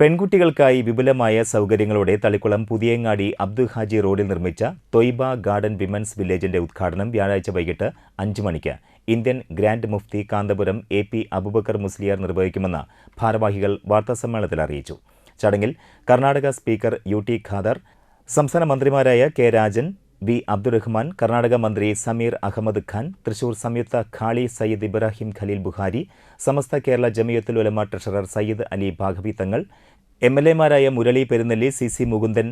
പെൺകുട്ടികൾക്കായി വിപുലമായ സൗകര്യങ്ങളോടെ തളിക്കുളം പുതിയങ്ങാടി അബ്ദുൽ ഹാജി റോഡിൽ നിർമ്മിച്ച തൊയ്ബ ഗാർഡൻ വിമൻസ് വില്ലേജിന്റെ ഉദ്ഘാടനം വ്യാഴാഴ്ച വൈകിട്ട് അഞ്ച് മണിക്ക്. Indian grand Mufti Kanthapuram A P Abubakar Musliyar നിർവഹിക്കുമെന്ന് ഭാരവാഹികൾ വാർത്താസമ്മേളനത്തിൽ അറിയിച്ചു. ചടങ്ങിൽ Karnataka speaker U T Khader സംസ്ഥാന മന്ത്രിമാരായ കെ രാജൻ വി. അബ്ദുറഹ്മാൻ കർണാടക മന്ത്രി സമീർ അഹമ്മദ് ഖാൻ തൃശൂർ സംയുക്ത ഖാളി Sayyid Ibrahim Khaleel Bukhari Samastha Kerala Jamiyyathul Ulama treasurer Sayyid Ali Baqavi Thangal M L എമാരായ Murali Perunelli C. C. Mukundan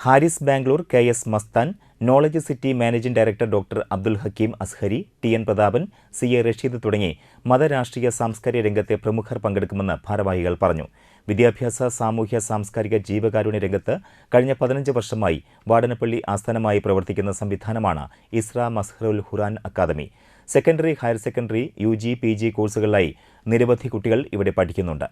Haris Bangalore K. S. Masthan knowledge city managing director doctor Abdul Hakeem Azhari T. N. Prathapan C. A. Rasheed തുടങ്ങി മതരാഷ്ട്രീയ സാംസ്കാരിക രംഗത്തെ പ്രമുഖർ പങ്കെടുക്കുമെന്ന് ഭാരവാഹികൾ പറഞ്ഞു. വിദ്യാഭ്യാസ സാമൂഹ്യ സാംസ്കാരിക ജീവകാരുണ്യ രംഗത്ത് കഴിഞ്ഞ പതിനഞ്ച് വർഷമായി വാടനപ്പള്ളി ആസ്ഥാനമായി പ്രവർത്തിക്കുന്ന സംവിധാനമാണ് Isra Mazharul Quran academy. Secondary higher secondary U G P G കോഴ്സുകളിലായി നിരവധി കുട്ടികൾ ഇവിടെ പഠിക്കുന്നുണ്ട്.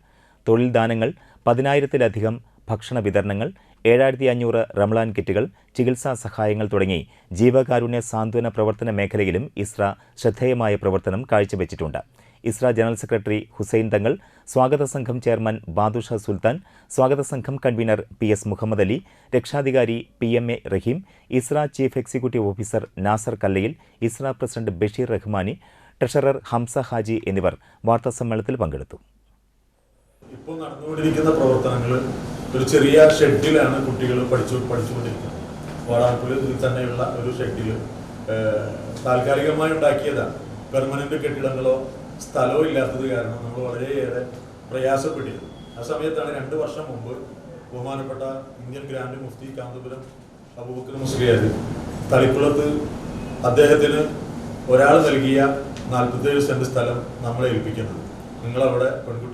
തൊഴിൽ ദാനങ്ങൾ പതിനായിരത്തിലധികം ഭക്ഷണ വിതരണങ്ങൾ ഏഴായിരത്തി അഞ്ഞൂറ് റംളാൻ കിറ്റുകൾ ചികിത്സാ സഹായങ്ങൾ തുടങ്ങി ജീവകാരുണ്യ സാന്ത്വന പ്രവർത്തന മേഖലയിലും ഇസ്ര ശ്രദ്ധേയമായ പ്രവർത്തനം കാഴ്ചവെച്ചിട്ടുണ്ട്. ഇസ്ര ജനറൽ സെക്രട്ടറി ഹുസൈൻ തങ്ങൾ സ്വാഗത സംഘം ചെയർമാൻ ബാദുഷ സുൽത്താൻ സ്വാഗത സംഘം convener P S Muhammad Ali രക്ഷാധികാരി P M A Raheem Isra chief executive officer Nasar Kallayil Isra president Basheer Rahmani treasurer Hamza Haji എന്നിവർ വാർത്താസമ്മേളനത്തിൽ പങ്കെടുത്തു. ഇപ്പോൾ നടന്നുകൊണ്ടിരിക്കുന്ന പ്രവർത്തനങ്ങൾ ഒരു ചെറിയ ഷെഡിലാണ് കുട്ടികൾ പഠിച്ചു പഠിച്ചുകൊണ്ടിരിക്കുന്നത്. വാടാനപ്പള്ളിയിൽ തന്നെയുള്ള ഒരു ഷെഡിൽ താൽക്കാലികമായി ഉണ്ടാക്കിയതാണ്. പെർമനന്റ് കെട്ടിടങ്ങളോ സ്ഥലമോ ഇല്ലാത്തത് കാരണം നമ്മൾ വളരെയേറെ പ്രയാസപ്പെട്ടിരുന്നു. ആ സമയത്താണ് രണ്ട് വർഷം മുമ്പ് ബഹുമാനപ്പെട്ട Indian grand mufti Kanthapuram Abubakar Musliyar തളിക്കുളത്ത് അദ്ദേഹത്തിന് ഒരാൾ നൽകിയ നാൽപ്പത്തേഴ് സെന്റ് സ്ഥലം നമ്മളെ ഏൽപ്പിക്കുന്നത്. നിങ്ങളവിടെ പെൺകുട്ടി